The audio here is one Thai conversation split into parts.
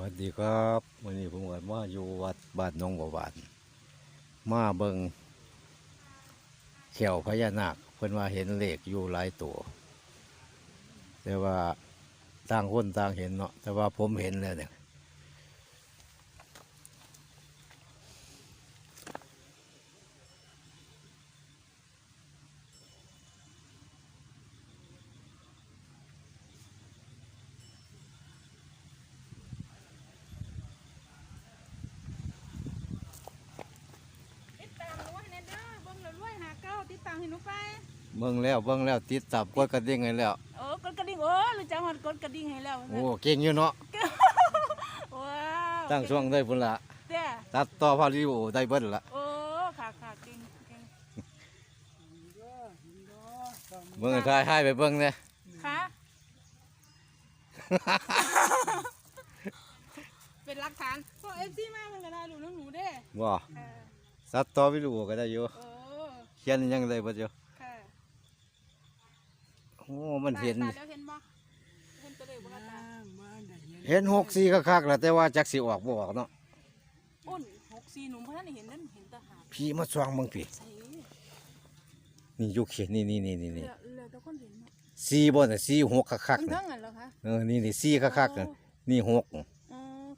วัสดีครับวันนี้ผมก็มาอยู่วัดบ้านหนองบัวานมาเบิงเขียวพญานาคเพิ่นว่าเห็นเลขอยู่หลายตัว แต่ว่าต่างคนต่างเห็นเนาะแต่ว่าผมเห็นแล้วเนี่ย ติดตามหนูให้แน่เด้อเบิ่งแล้วรวยหาเก้าติดตามให้หนูไป เบิ่งแล้วเบิ่งแล้วติดตับกดกระดิ่งให้แล้ว โอ้กดกระดิ่งโอ้รู้จักฮอดกดกระดิ่งให้แล้วโอ้เก่งอยู่เนาะว้าวตั้งช่วงได้พุ่นละเด้อตัดต่อพาริโอได้เบิ้ลละโอ้ค่ะค่ะเก่งเก่งเบิ่งทายให้ไปเบิ่งเนี่ยค่ะเป็นหลักฐานพอเอฟซีมามันก็ได้รู้เรื่องหนูเด้อว่าค่ะตัดต่อวิดีโอก็ได้อยู่โอ้เขียนยังได้บ่เจ้าค่ะ โอ้มันเห็น ตาแล้วเห็นบ่เห็นตัวเลขบ่คะตาเห็นหกสี่คักๆแล้วแต่ว่าจักสิออกบ่ออกเนาะอ้นหกสี่หนุ่มเพราะท่านได้เห็นนั่นเห็นแตาหาบพี่มาสว่างเบิ่งพี่ใส่นี่อยู่เขียนนี่นี่นี่นี่นี่เหลือเหลือแต่คนเห็นเนาะสี่บ่น่ะสี่หกคักๆทั้งน่ะทั้งอันเหรอคะเออนี่นี่สี่คักๆน่ะนี่หกอ๋อ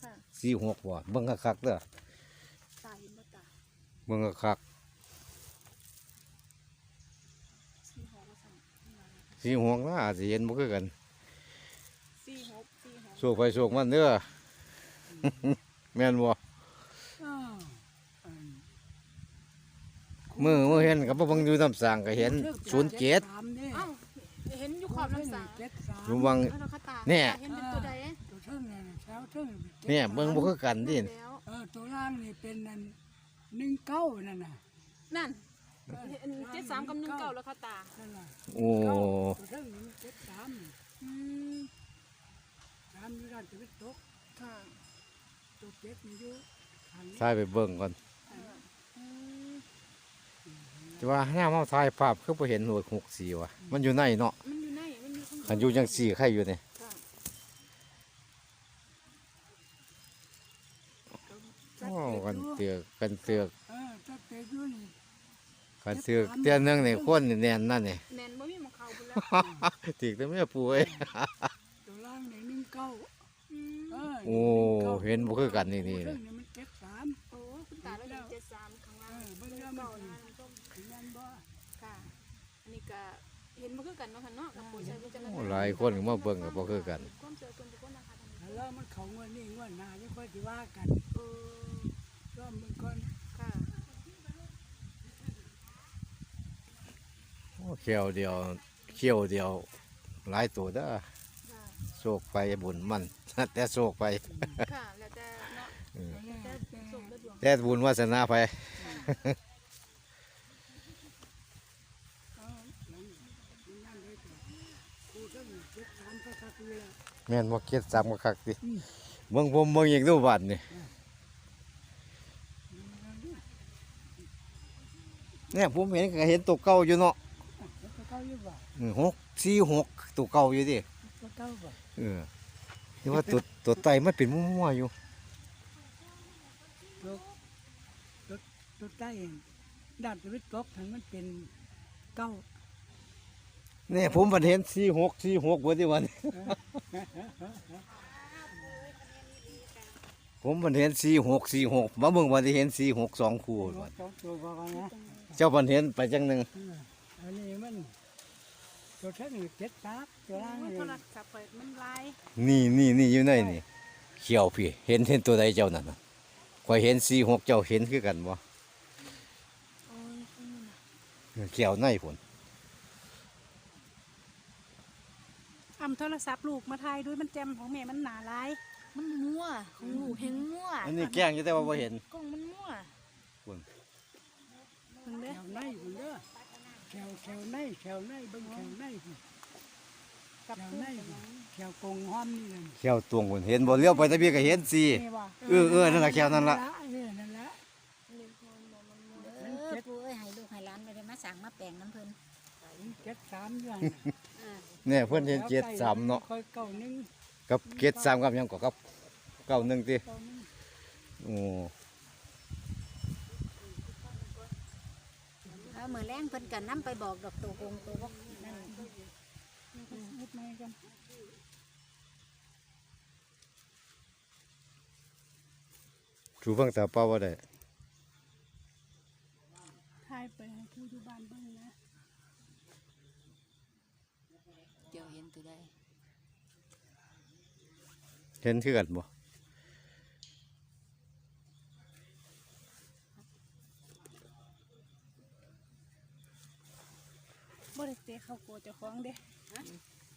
ค่ะสี่หกบ่เบิ่งคักๆเด้อตาเห็นบ่ตา เบิ่งคักสี่หกว่าสั่น ๆ สี่หกน่าสิเห็นบ่คือกันสี่หกสี่หกโชคไปโชคมันเด้อแม่นบ่มือมือเห็นก็บ่เบิ่งอยู่น้ำสร้างก็เห็น07อ้าวเห็นอยู่ขอบน้ำสาอยู่วังเออเราก็ตาเนี่ยเห็นเป็นตัวใดตัวเทิงเนี่ยเช้าเทิงเนี่ยเบิ่งบ่คือกันดิแล้วเออตัวล่างนี่เป็นนั่นหนึ่งเก้านั่นน่ะนั่น เจ็ดสามกับหนึ่งเก้าแล้วค่ะตานั่นน่ะโอ้ตัวเทิงนี่มันเจ็ดสามนี่อืมสามอยู่ด้านตะวันตกค่ะตัวเจ็ดนี่อยู่ทางนี้ถ่ายไปเบิ่งก่อนอืมแต่ว่าแนวเฮาถ่ายภาพคือบ่เห็นหน่วย64ว่ะมันอยู่ในเนาะมันอยู่ไหนมันอยู่ข้างบคันอยู่จังซี่ใครอยู่นี่ค่ะโอ้กันเตือกกันเตือก เออตัวเจ็ดอยู่นี่ กันเตือกเตือนหนึงนี่คนนี่แน่นนั่นนี่แนนบ่มีหมองเขาบุญแล้วติกแต่แม่ป่วยตัวล่างนี่หนึ่งเก้าอืมเออโอ้เห็นบ่คือกันนี่นี่ตัวเทิงนี่มันเจ็ดสามโอ้คุณตาเราเห็นเจ็ดสามข้างล่างเออเบิ่งแล้วมันเก้านะท่านผู้ชมถึงนั้นบ่ค่ะอันนี้ก็เห็นบ่คือกันเนาะค่ะเนาะกับปู่ใช้วิจารณโอ้ญาณหลายคนก็มาเบิ่งก็บ่คือกันความเชื่อส่วนบุคคลนะคะท่านผู้ชมแล้วมันเขาเงินนี่เงินหนาจะค่อยสิว่ากันเออ ก็มึงก่อน ค่ะ โอ้ เขียวเดียวเขียวเดียวหลายตัวเด้อค่ะโชคไปบุญมัน แต่โชคไป ค่ะแล้วแต่เนาะเออแล้วแต่แต่โชคและดวงแต่บุญวาสนาไปเออนั่นเลยจ้ะกูเทิงนี่เจ็ดสามก็คักอยู่แล้วแม่นบ่เก็ดซ้ำก็คักติเบิ่งผมเบิ่งอีกดูบัดนี่เนี่ยผมเห็นก็เห็นตัวเก่าอยู่เนาะตัวเก้า อยู่บ่อือหกสี่หกตัวเก่าอยู่ดิตัวเก้าบ่เออที่ว่าตัวตัวไตมันเป็นมั่วๆอยู่ตัวตัวตัวใต้ด้านตะวันตกทางมันเป็นเก้าเนี่ยผมมันเห็นสี่หกสี่หกเบิดที่วัน ผมมันเห็นสี่หกสี่หกมาเบิ่งวันที่เห็นสี่หกสองคู่ตัวบัดสองตัวก็กันนะเจ้ามันเห็นไปจังหนึ่งเอออันนี้มัน ตัวเท่านี้เจ็ดสามตัวล่างโอ้ยนี่โทรศัพท์เปิดมันลายนี่นี่นี่อยู่ในนี่เขียวพี่ เห็นเห็นตัวใดเจ้านั่นน่ะข่อยเห็นสี่หกเจ้าเห็นคือกันบ่โอ้ยอันนี้น่ะเขียวในผลอำโทรศัพท์ลูกมาถ่ายด้วยมันแจมของแม่มันหนาลายมันมั่วของหนูเห็นมั่วอันนี้แกล้งอยู่แต่ว่าบ่เห็น กล้องมันมั่ว เบิ่งเด้แถวในคุณเด้อ แถวแถวในแถวในเบิ่งแถวในพุ่นกับแถวผู้ในพุ่นแถวกงห้อมนี่นั่นเขียวตวงผลเห็นบ่เลี้ยวไปแตะพี่ก็เห็นสี่นี่บ่เออเออนั่นล่ะแขีวนั่นล่ะเออนั่นละเออปูเอ้ยให้ลูกให้หล้านไปได้มาสั่งมาแปลงน้ำเพิ่นเจ็ดสามอย่างเนี่ยเพิ่นเห็นเจ็ดสามเนาะค่อยเก้าหนึ่งกับเจ็ดสามกับหยังก็กับเก้าหนึ่งติเก้าหนึ่ง โอ้ เอามือแรงเพิ่นกันน้ำไปบอกดอกตัวกงตัวบกนั่นนิดหน่อยกันชูฟังตาเป้าว่าได้ทายไปให้ผู้อยู่บ้านเบิ่งนะ เจ้าเห็นตัวใดเห็นคือกันบ่ บ่ได้ เตะเข้าโกเจ้าของเด้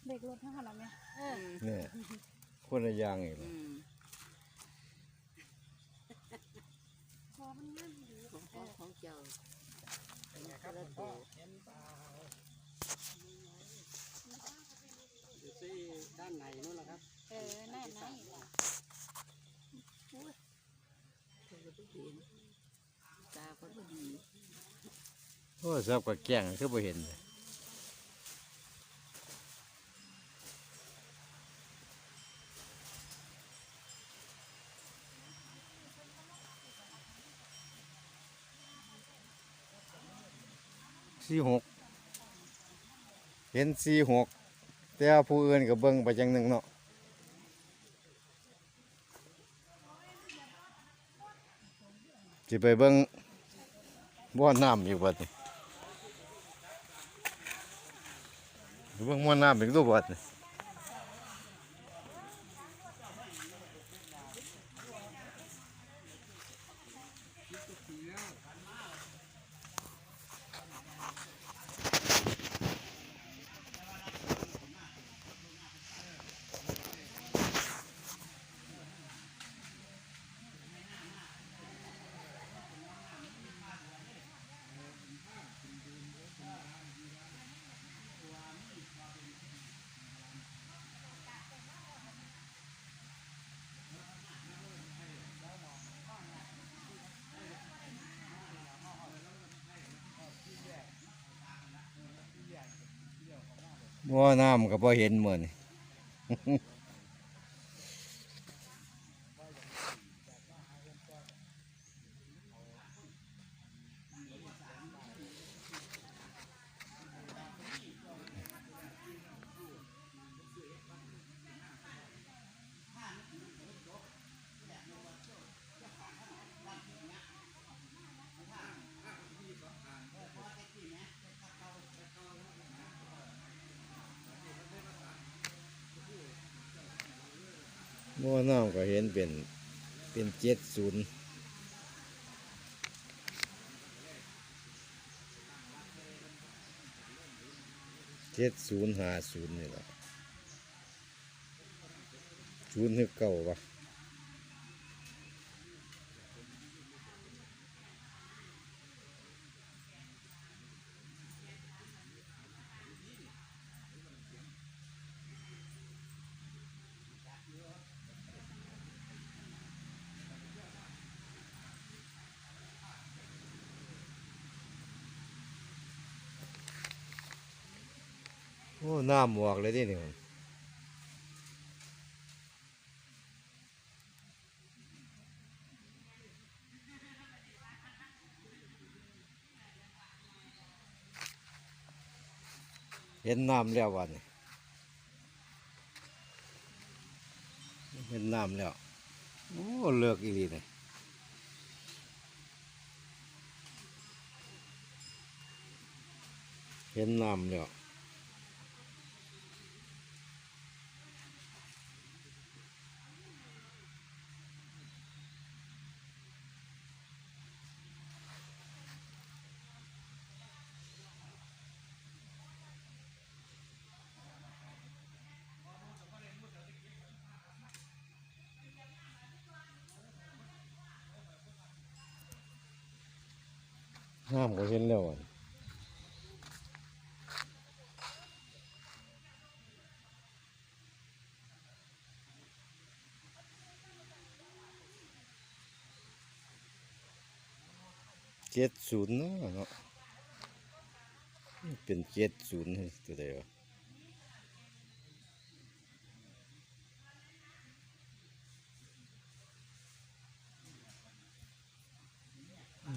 เด็กรถทั้งหมดแม่เออเนี่ยคนละอย่างอีกอืล่ะมพอมันงามอยู่ของของของเจ้าเป็นคนละตัวอยู่ที่ด้านในนู่นแหละครับ เออนั่นนั่นล่ะโอ้ยเพิ่นก็บ่เห็นตาเพิ่นบ่ดีโอ้ซับกับแก้งคือบ่เห็นเลย สี่หกเห็นสี่หกแต่ว่าผู้อื่นก็เบิ้งไปจังหนึ่งเนาะจะไปเบิ้งบ่อน้ำอยู่บัดนี้เบิ้งบ่อน้ำอีกรูปบัดนี้ บ่าน้ำก็บ่เห็นเหมือน บ่อน้ำก็เห็นเป็นเป็นเจ็ดศูนย์เจ็ดศูนย์หาศูนย์นี่แหละศูนย์คือเก่าวะ อ้น้ำออกเลยที่นี่เห็นน้ำแล้ววันเห็นน้ำแล้ว โอ้ เลือกอีหลีนี่เห็นน้ำแล้ว ห้ามก็เห็นแล้วอะเจ็ดศูนย์เเนาะเป็นเจ็ดศูนย์ตัวเดียว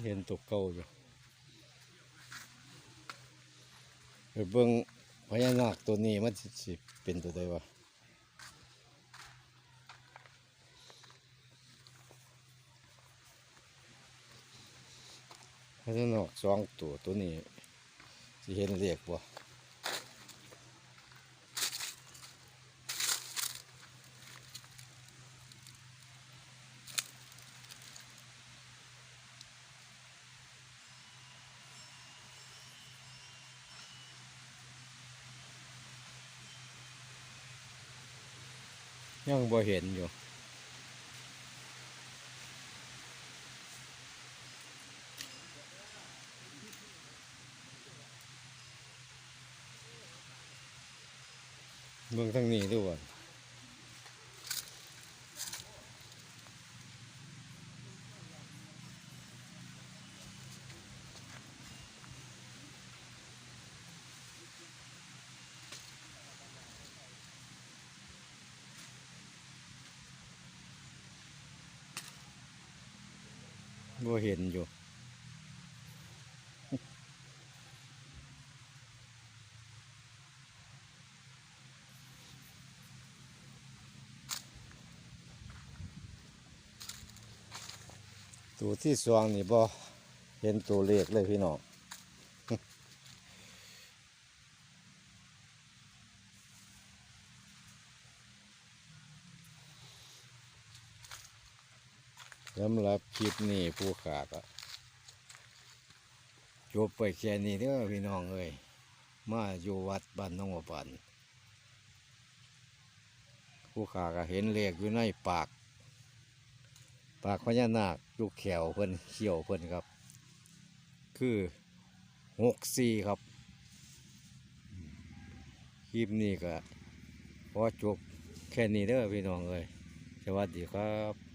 เห็นตัวเก่าอยู่ ไปเบิ่งพญานาคตัวนี้มันสิเป็นตัวใดวะพญานาคสองตัวตัวนี้สิเห็นเรียกบ่ ยังบ่เห็นอยู่ เมืองทางนี้ด้วย บ่เห็นอยู่ ตัวที่สองนี่บ่เห็นตัวเลขเลยพี่น้อง สำหรับคลิปนี้ผู้ขาก็จบไปแค่นี้เด้อพี่น้องเอ้ยมาอยู่วัดบ้านนองบัวปันผู้ขาก็เห็นเลขอยู่ในปาก ปากพญานาคลูกแขวเพิ่นเขียวเพิ่นครับ คือหกสี่ครับคลิปนี้ก็พอจบแค่นี้เด้อพี่น้องเอ้ยสวัสดีครับ